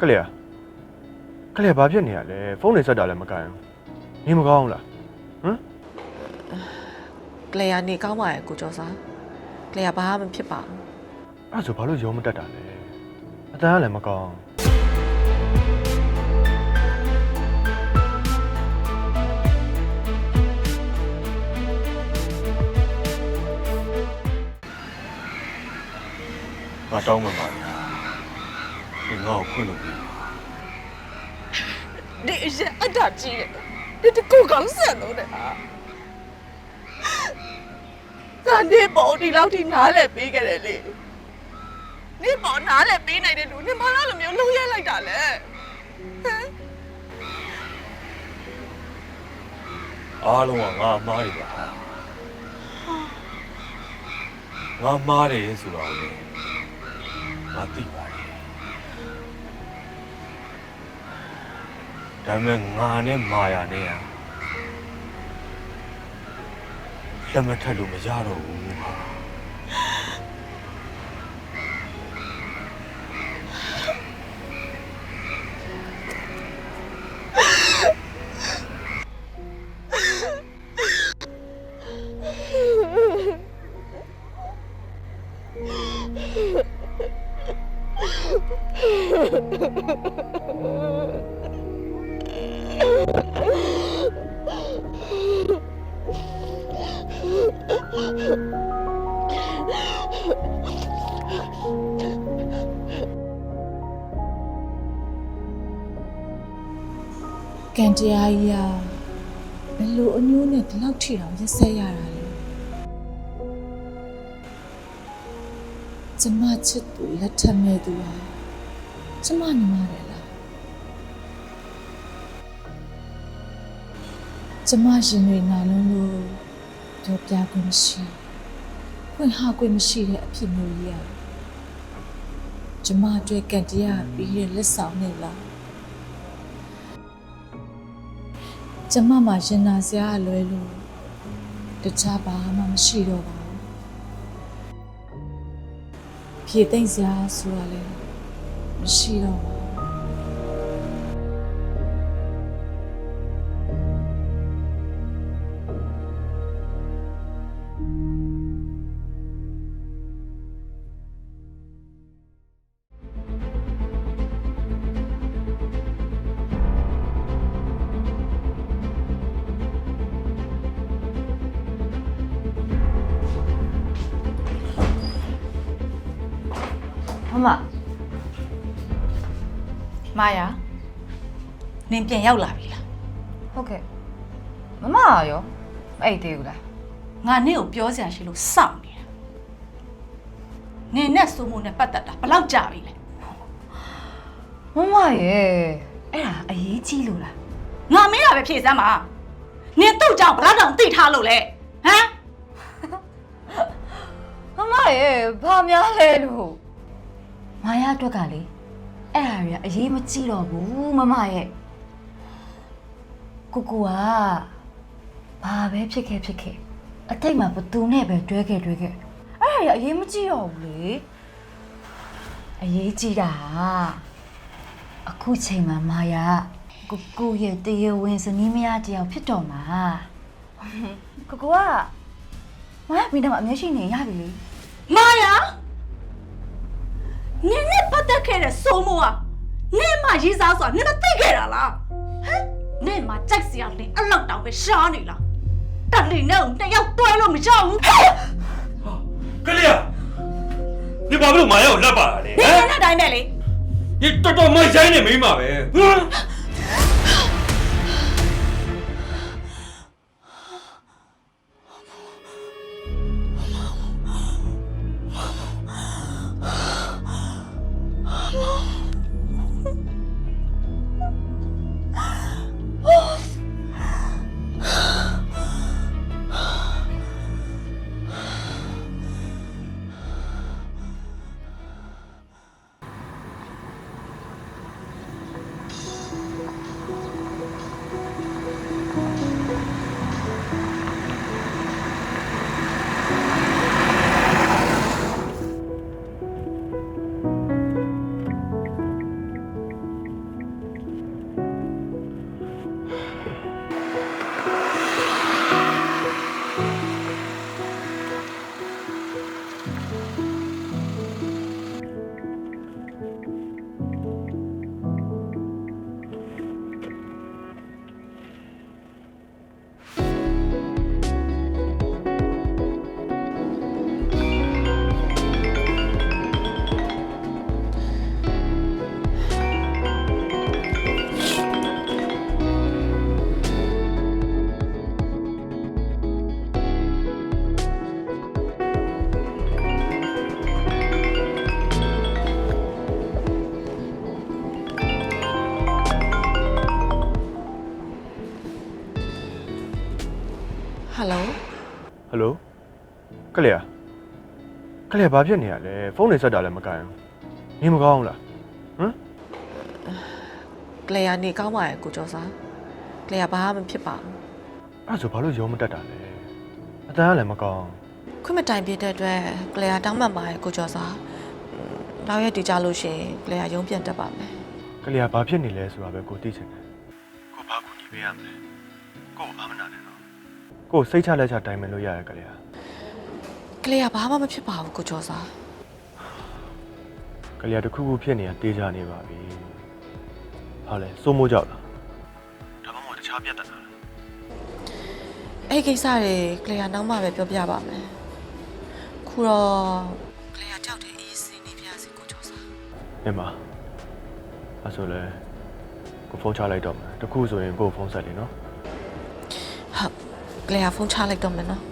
ကလေးอ่ะကလေးဘာဖြစ်နေရလဲဖုန်းနေဆက်တာလည်းမကင်ဘူးနေမကောင်းဘူးလားကလေယာနေကောင်းပါရဲ့ကိုကျော်စာကလေယာဘာမှမဖြစ်ပါဘူးအဲ့ဒါဆိုဘာလို့ရုံးမတက်တာလဲအတန်းကလည်းမကောင်းငါတောင်းမှပါဗျာဒီ ငါ့ကိုခွင့်လို့ပြီဒီအရင်အတားကြီးတယ်ဒီတကူကောင်းဆန်လို့တဲ့ဟာဒါနေပေါ်ဒီလောက်ထိနားလဲပေးခဲ့တယ်လေနေပေါ်နားလဲပေးနိုင်တဲ့လူနေမလားလိုမျိုးလုံးရဲလိုက်တာလဲဟမ်အားလုံးကငါမားတယ်ဗျာငါမားတယ်ဆိုတော့လေငါသိပါ ဒါပေမဲ့ငါနဲ့မာယာနဲ့อ่ะလက်မထက်လို့မရတော့ဘူးဟာ ကံတရားကြီးอ่ะဘယ်လိုအညိုးနဲ့ဒီလောက်ထိအောင်ရက်ဆက်ရတာလဲကျမချစ်သူလက်ထပ်မဲ့သူဟာကျမညီမတယ်လားကျမရှင်တွေနာလုံးလို့ ပြောပြခွင့်မရှိခွင့်ဟာခွင့်မရှိတဲ့အဖြစ်မျိုးကြီးอ่ะကျမအတွက်ကံတရားပြီးတဲ့လက်ဆောင်နဲ့လားကျမမှာရင်နာစရာအလွဲလို့တခြားဘာမှမရှိတော့ပါဘူးဖြည့်သိမ့်စရာဆိုတာလည်းမရှိတော့ပါ မမမာယာနင်ပြန်ရောက်လာပြီလားဟုတ်ကဲ့မမရောမအိတ်သေးဘူးလားငါနင့်ကိုပြောစရာရှိလို့စောင့်နေတာနင်နဲ့စိုးမိုးနဲ့ပတ်သက်တာဘယ်လောက်ကြာပြီလဲမမရဲ့အဲ့ဒါအရေးကြီးလို့လားငါမင်းလာပဲဖြေစမ်းပါနင်သူ့ကြောင့်ဘယ်လောက်တောင်သိထားလို့လဲဟမ်မမရဲ့ဘာများလဲလို့ မာယာအတွက်ကလေအဲ့ဒါတွေကအရေးမကြီးတော့ဘူးမမရဲ့ကိုကိုကဘာပဲဖြစ်ခဲ့ဖြစ်ခဲ့အတိတ်မှာဘသူနဲ့ပဲတွဲခဲ့တွဲခဲ့အဲ့ဒါတွေကအရေးမကြီးတော့ဘူးလေအရေးကြီးတာကအခုချိန်မှာမာယာကိုကိုရဲ့တရားဝင်ဇနီးမယားတယောက်ဖြစ်တော့မှာကိုကိုကမာယာမိတော့အမျက်ရှိနေရပြီလေမာယာ နင်နဲ့ပတ်သက်ခဲ့တဲ့စိုးမိုးကနင်မှရေးစားဆိုတာနင်မသိခဲ့တာလားဟမ်နင်မှကြိုက်စရာလင်အလောက်တောင်ပဲရှားနေလားတက်လီနဲ့ကိုတစ်ယောက်တွဲလို့မရဘူးကလေးဒီဘာလို့မာရောက်လက်ပါတာလဲနင်နဲ့အတိုင်းပဲလေ你这这没钱的没嘛呗？嗯。 ဟယ်လိုဟယ်လိုကလေးอ่ะကလေးဘာဖြစ်နေရလဲဖုန်းနေဆက်တာလည်းမကန်ဘူးနေမကောင်းဘူးလားကလေးကနေကောင်းပါရဲ့ကိုကျော်စာကလေးကဘာမှမဖြစ်ပါဘူးအဲ့ဒါဆိုဘာလို့ရုံးမတက်တာလဲအတန်းကလည်းမကောင်းခွင့်မတိုင်ပြတဲ့အတွက်ကလေးကတောင်းပန်ပါရဲ့ကိုကျော်စာနောက်ရက်တည်ကြလို့ရှိရင်ကလေးကရုံးပြန်တက်ပါမယ်ကလေးကဘာဖြစ်နေလဲဆိုတာပဲကိုသိချင်တယ်ကိုဘာကူညီပေးရမလဲကိုဘာမနာနဲ့တော့ ကိုစိတ်ချလက်ချတိုင်ပင်လို့ရတယ်ကလေးကကလေးကဘာမှမဖြစ်ပါဘူးကိုကျော်စာကလေးကတစ်ခုခုဖြစ်နေတာတေးကြနေပါပြီဟာလဲစိုးမိုးကြောက်လားဒါမှမဟုတ်တခြားပြဿနာလားအဲ့ဒီကိစ္စတွေကလေးကနောက်မှပဲပြောပြပါမယ်ခုတော့ကလေးကကြောက်တယ်အေးစင်းနေပြစီကိုကျော်စာမြင်ပါအဲ့ဆိုလဲကိုဖုန်းချလိုက်တော့မယ်တခုဆိုရင်ကိုဖုန်းဆက်လေနော်ဟုတ် ကလေးကဖုန်းချလိုက်တော့မယ်နော်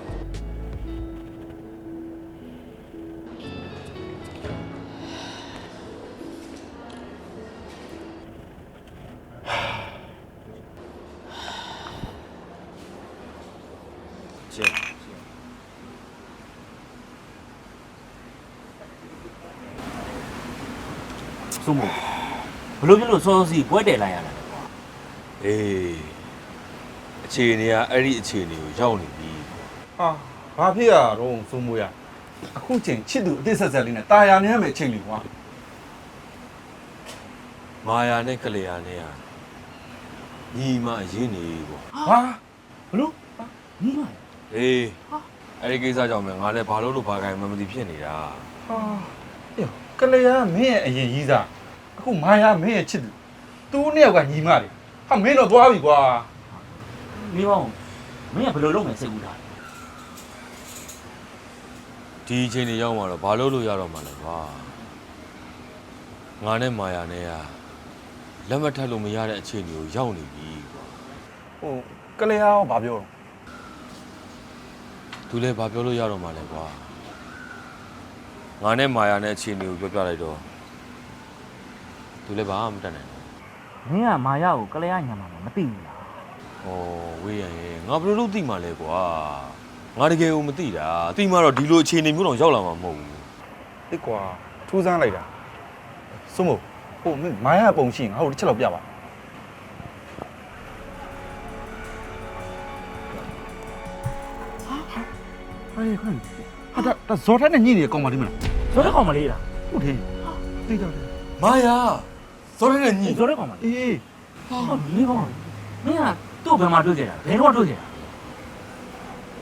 ကျင်းစုံမဘလို့ဖြစ်လို့စောစောစီပွဲတယ်လိုက်ရတာလဲအေး အခြေအနေကအဲ့ဒီအခြေအနေကိုရောက်နေပြီဟာဘာဖြစ်ရတော့စုံမွေးရအခုချိန်ချစ်သူအသစ်ဆက်ဆက်လေးနဲ့တာယာနေရမယ်ချိန်လေကွာမာယာနဲ့ကလျာနဲ့ဟာညီမအရင်နေပေါ့ဟာဘလို့ညီမအေးအဲ့ဒီကိစ္စကြောင့်မင်းငါလည်းဘာလို့လို့ဘာခိုင်မှမသိဖြစ်နေတာဟာအေးကလျာမင်းရဲ့အရင်ကြီးစားအခုမာယာမင်းရဲ့ချစ်သူသူနှစ်ယောက်ကညီမတွေဟာမင်းတော့သွားပြီကွာ မိမောင်မင်းကဘယ်လိုလုပ်မယ်စိတ်ကူးထားလဲဒီအချိန်တွေရောက်มาတော့ဘာလို့လို့ရတော့မှာလဲကွာငါနဲ့မာယာနဲ့ဟာလက်မထပ်လို့မရတဲ့အခြေအနေကိုရောက်နေပြီကွာဟိုကလေးရောဘာပြောတော့သူလည်းဘာပြောလို့ရတော့မှာလဲကွာငါနဲ့မာယာနဲ့အခြေအနေကိုပြောပြလိုက်တော့သူလည်းဘာမှမတတ်နိုင်ဘူးမင်းကမာရကိုကလေးရညံမှာမသိဘူးလား။ ဩဝေးရရင်ငါဘယ်လိုလုပ်သိမှာလဲကွာ။ငါတကယ်ကိုမသိတာ။သိမှတော့ဒီလိုအခြေအနေမျိုးတော့ရောက်လာမှာမဟုတ်ဘူးအေးကွာထူးဆန်းလိုက်တာစိုးမိုးဟိုမင်းမာယာပုံရှိရင်ငါ့ကိုတစ်ချက်တော့ပြပါဟာဟဲ့ခွန်းဟာဒါဒါဇော်ထက်နဲ့ညှိနေကောင်းပါလိမ့်မလားဇော်တဲ့ကောင်မလေးလားဟုတ်တယ်သိတော့တယ်။မာယာစောရတဲ့ညီဇော်တဲ့ကောင်မလေးအေးဟာမိမောင်မင်းက သူ့ဘယ်မှာတွေ့ကြတာဘယ်တော့တွေ့ကြတာ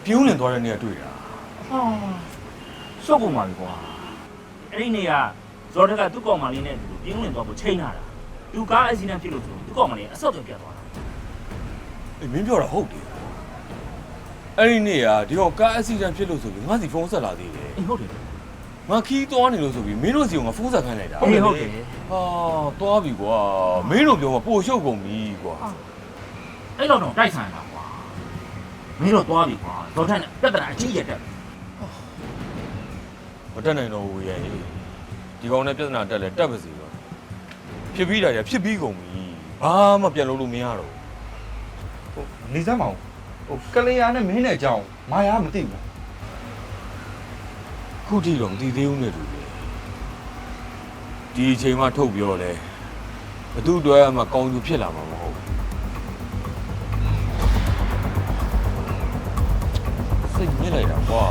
ပြုံးလင်သွားတဲ့နေရာတွေ့တာဟာရှော့ကုန်ပါပြီကွာအဲ့ဒီနေကဇော်တက်ကသူ့ကောင်မလေးနဲ့သူပြင်းဝင်သွားဖို့ချိန်လာတာသူကားအက်ဆီဒန့်ဖြစ်လို့ဆိုသူ့ကောင်မလေးအဆော့ပြန်ပြတ်သွားတာ။အေးမင်းပြောတာဟုတ်တယ်။အဲ့ဒီနေ့ကဒီတော့ကားအက်ဆီဒန့်ဖြစ်လို့ဆိုပြီးငါစီဖုန်းဆက်လာသေးတယ်အေးဟုတ်တယ်။ငါခီးသွားနေလို့ဆိုပြီးမင်းတို့စီကငါဖုန်းဆက်ခိုင်းလိုက်တာအေးဟုတ်တယ်။ဟာသွားပြီကွာ။မင်းတို့ပြောမှပို့ရှုပ်ကုန်ပြီကွာ အဲ့တော့တော့တိုက်ဆိုင်တာကွာမင်းတော့သွားပြီကွာဇော်ထက်နဲ့ပြဿနာအကြီးကြီးတက်ပြီ။မတက်နိုင်တော့ဘူးရဲ့။ဒီကောင်နဲ့ပြဿနာတက်လဲတက်ပါစေတော့။ဖြစ်ပြီးတာရဖြစ်ပြီးကုန်ပြီ။ဘာမှပြန်လို့လို့မရတော့ဘူးဟိုနေစမ်းမအောင်ဟိုကလေးယာနဲ့မင်းနဲ့အကြောင်းမာယာမသိဘူးခုထိတော့မသိသေးဘူးနဲ့တူတယ်ဒီအချိန်မှထုတ်ပြောတယ်ဘသူတွဲမှကောင်းသူဖြစ်လာမှာမဟုတ်ဘူး စိတ်ညစ်လိုက်တာကွာ